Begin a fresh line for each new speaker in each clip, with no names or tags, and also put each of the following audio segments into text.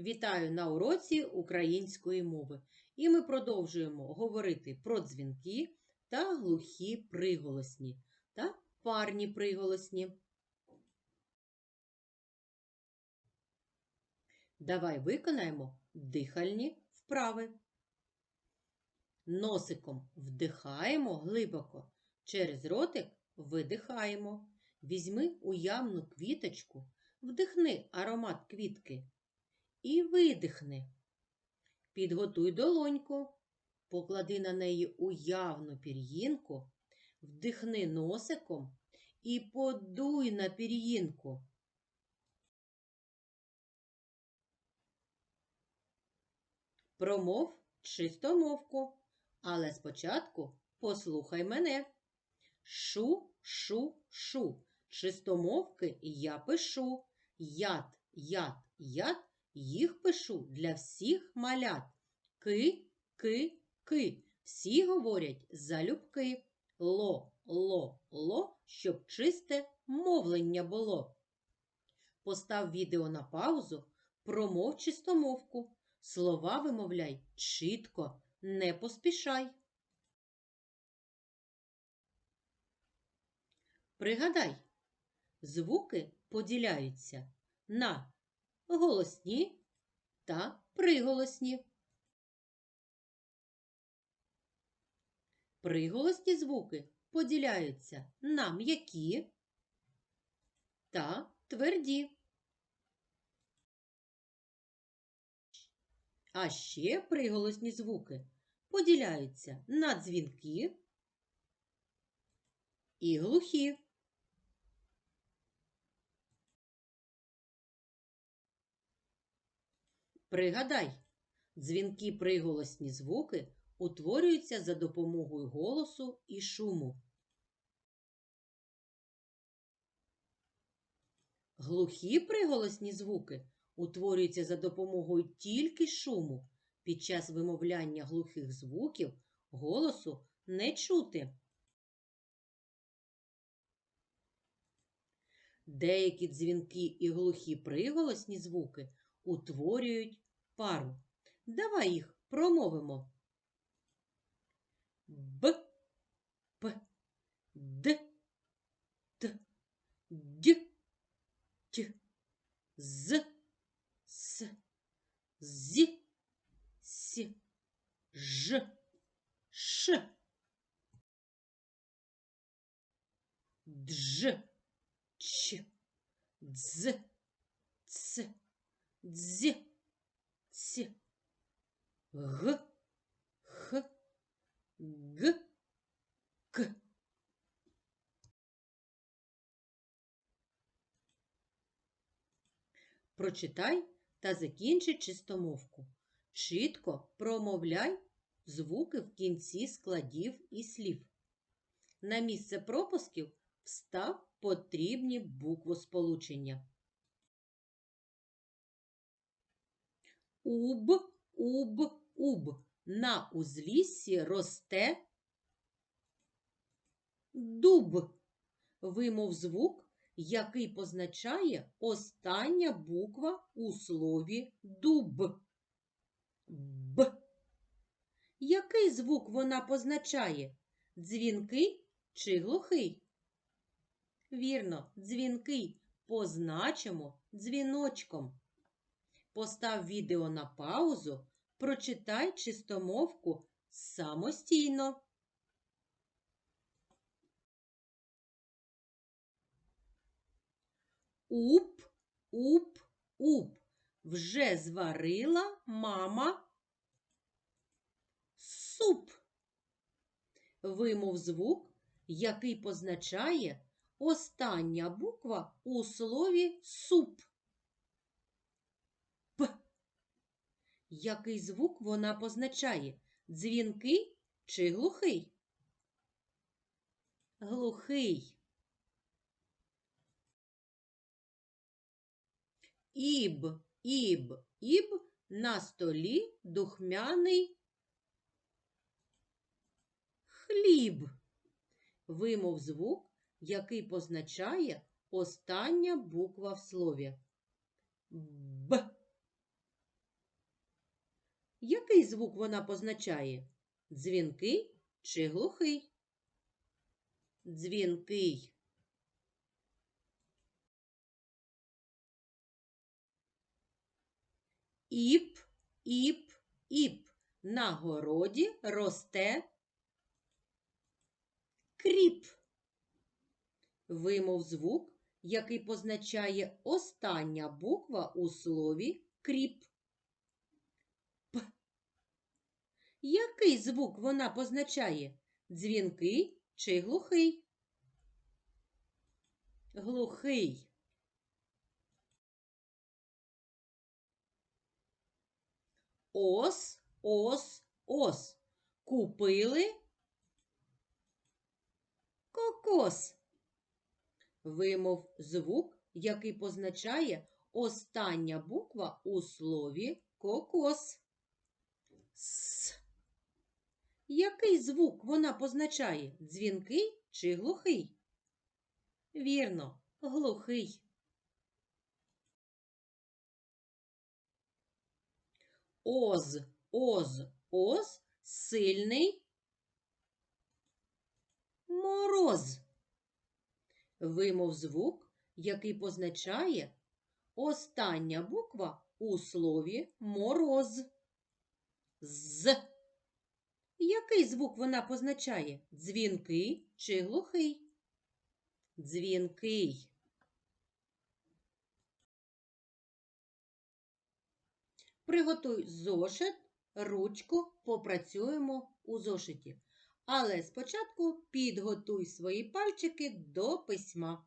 Вітаю на уроці української мови. І ми продовжуємо говорити про дзвінки та глухі приголосні та парні приголосні. Давай виконаємо дихальні вправи. Носиком вдихаємо глибоко, через ротик видихаємо. Візьми уявну квіточку, вдихни аромат квітки і видихни. Підготуй долоньку, поклади на неї уявну пір'їнку, вдихни носиком і подуй на пір'їнку. Промов чистомовку, але спочатку послухай мене. Шу, шу, шу. Чистомовки я пишу. Яд, яд, яд, їх пишу для всіх малят. Ки, ки, ки. Всі говорять залюбки. Ло, ло, ло, щоб чисте мовлення було. Постав відео на паузу, промов чистомовку. Слова вимовляй чітко, не поспішай. Пригадай, звуки поділяються на голосні та приголосні. Приголосні звуки поділяються на м'які та тверді. А ще приголосні звуки поділяються на дзвінки і глухі. Пригадай, дзвінки приголосні звуки утворюються за допомогою голосу і шуму. Глухі приголосні звуки утворюються за допомогою тільки шуму. Під час вимовляння глухих звуків голосу не чути. Деякі дзвінки і глухі приголосні звуки утворюють пару. Давай їх промовимо. Б, П, Д, Т, Д, Т, З, С, З, С, Ж, Ш, Дж, Ч, Дз, Ц, Дз, Ц, Г, Х, Г, К. Прочитай та закінчи чистомовку. Чітко промовляй звуки в кінці складів і слів. На місце пропусків встав потрібні буквосполучення. Уб, уб, уб. На узліссі росте дуб. Вимов звук, який позначає остання буква у слові дуб. Б. Який звук вона позначає? Дзвінкий чи глухий? Вірно, дзвінкий позначимо дзвіночком. Постав відео на паузу, прочитай чистомовку самостійно. Уп, уп, уп. Вже зварила мама суп. Вимов звук, який позначає остання буква у слові суп. П. Який звук вона позначає? Дзвінкий чи глухий? Глухий. Іб, іб, іб на столі духмяний хліб. Вимов звук, який позначає остання буква в слові. Б. Який звук вона позначає? Дзвінкий чи глухий? Дзвінкий. Іп, іп, іп. На городі росте кріп. Вимов звук, який позначає остання буква у слові кріп. П. Який звук вона позначає? Дзвінкий чи глухий? Глухий. Ос, ос, ос. Купили кокос. Вимов звук, який позначає остання буква у слові кокос. С. Який звук вона позначає? Дзвінкий чи глухий? Вірно, глухий. Оз, оз, оз, сильний мороз. Вимов звук, який позначає остання буква у слові мороз. З. Який звук вона позначає? Дзвінкий чи глухий? Дзвінкий. Приготуй зошит, ручку, попрацюємо у зошиті. Але спочатку підготуй свої пальчики до письма.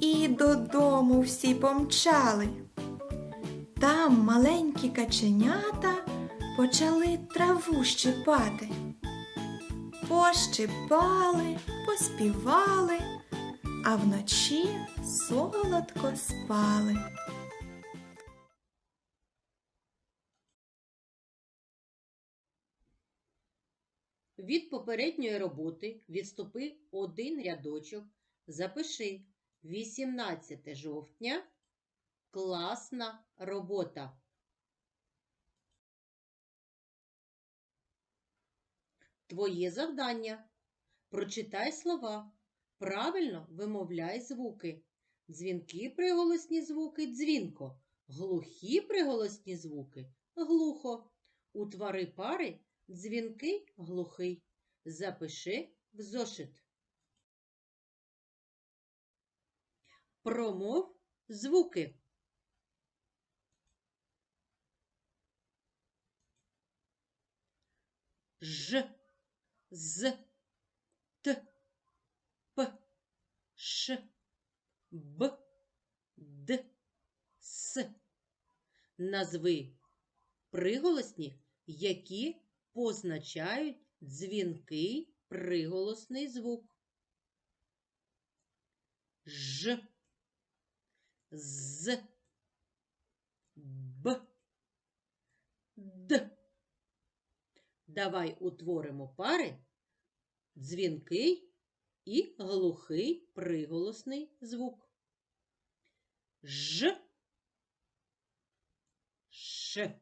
і додому всі помчали. Там маленькі каченята почали траву щипати. Пощипали, поспівали, а вночі солодко спали.
Від попередньої роботи відступи один рядочок, запиши 18 жовтня. Класна робота. Твоє завдання. Прочитай слова. Правильно вимовляй звуки. Дзвінки приголосні звуки дзвінко. Глухі приголосні звуки глухо. Утвори пари дзвінкий глухий. Запиши в зошит. Промов звуки. Ж, з, т, п, ш, б, д, с. Назви приголосні, які позначають дзвінкий приголосний звук. Ж, з, б, д. Давай утворимо пари дзвінкий і глухий приголосний звук. Ж, ш.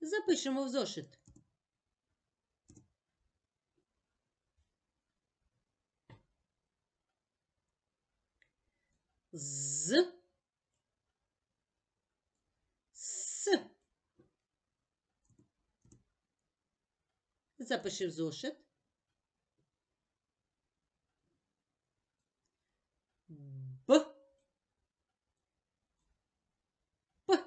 Запишемо в зошит. з, с. Запиши в зошит. Б. П.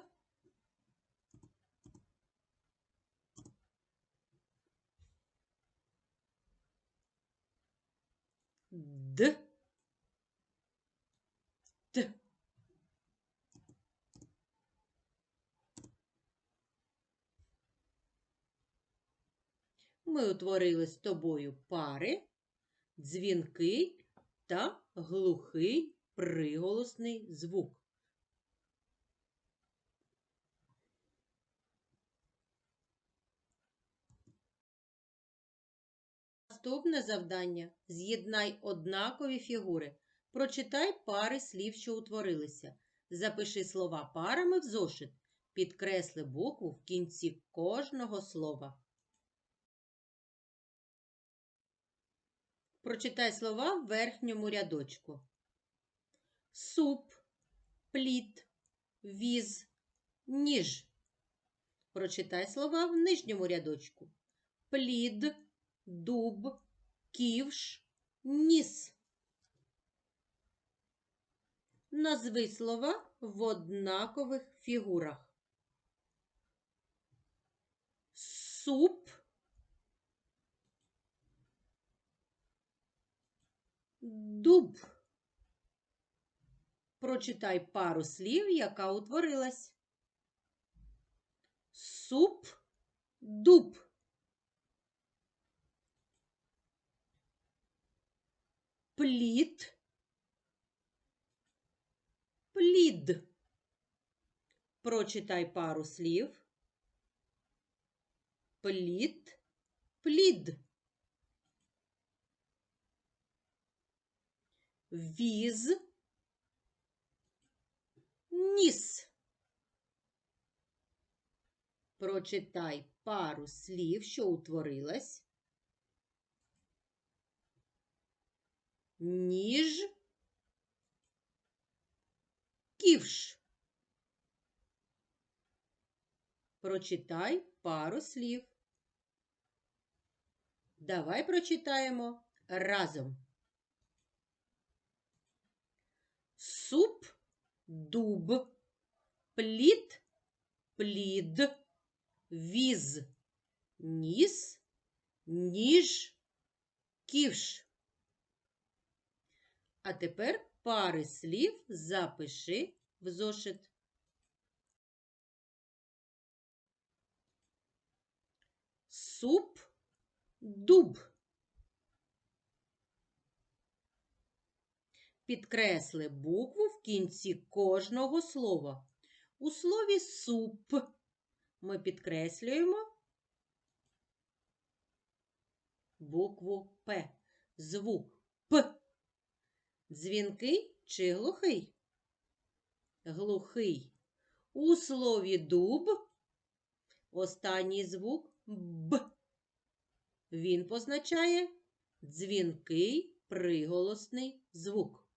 Д. Ми утворили з тобою пари, дзвінкий та глухий приголосний звук. Наступне завдання. З'єднай однакові фігури. Прочитай пари слів, що утворилися. Запиши слова парами в зошит. Підкресли букву в кінці кожного слова. Прочитай слова в верхньому рядочку. Суп, плід, віз, ніж. Прочитай слова в нижньому рядочку. Плід, дуб, ківш, ніс. Назви слова в однакових фігурах. Суп, дуб. Прочитай пару слів, яка утворилась. Суп, дуб. Плід, плід. Прочитай пару слів. Плід, плід. Віз, ніс. Прочитай пару слів, що утворилась. Ніж, ківш. Прочитай пару слів. Давай прочитаємо разом. Суп, дуб, плід, плід, віз, ніс, ніж, ківш. А тепер пари слів запиши в зошит. Суп, дуб. Підкресли букву в кінці кожного слова. У слові суп ми підкреслюємо букву П. Звук П. Дзвінкий чи глухий? Глухий. У слові дуб останній звук Б. Він позначає дзвінкий приголосний звук.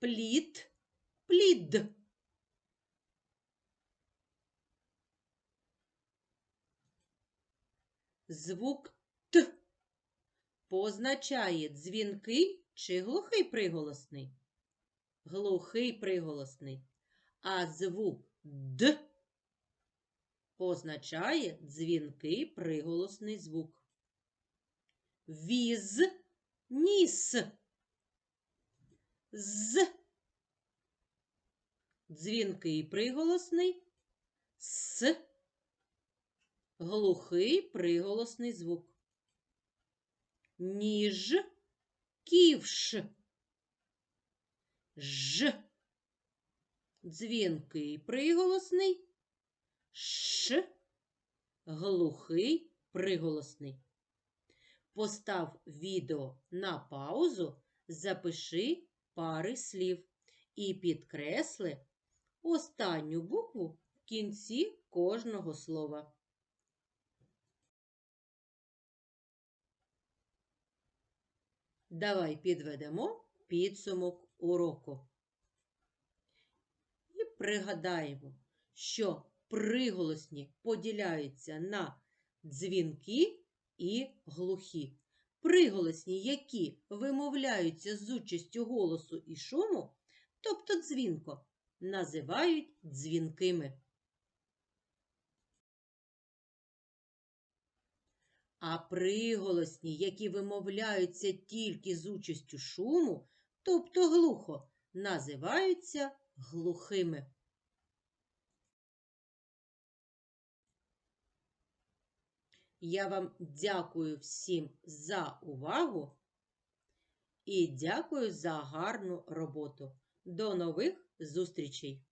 Плід, плід. Звук Т позначає дзвінкий чи глухий приголосний? Глухий приголосний. А звук Д позначає дзвінкий приголосний звук. Віз, ніс. З. Дзвінкий приголосний. С. Глухий приголосний звук. Ніж, ківш. Ж. Дзвінкий приголосний. Ш. Глухий приголосний. Постав відео на паузу, запиши пари слів і підкресли останню букву в кінці кожного слова. Давай підведемо підсумок уроку. І пригадаємо, що приголосні поділяються на дзвінки і глухі. Приголосні, які вимовляються з участю голосу і шуму, тобто дзвінко, називають дзвінкими. А приголосні, які вимовляються тільки з участю шуму, тобто глухо, називаються глухими. Я вам дякую всім за увагу і дякую за гарну роботу. До нових зустрічей!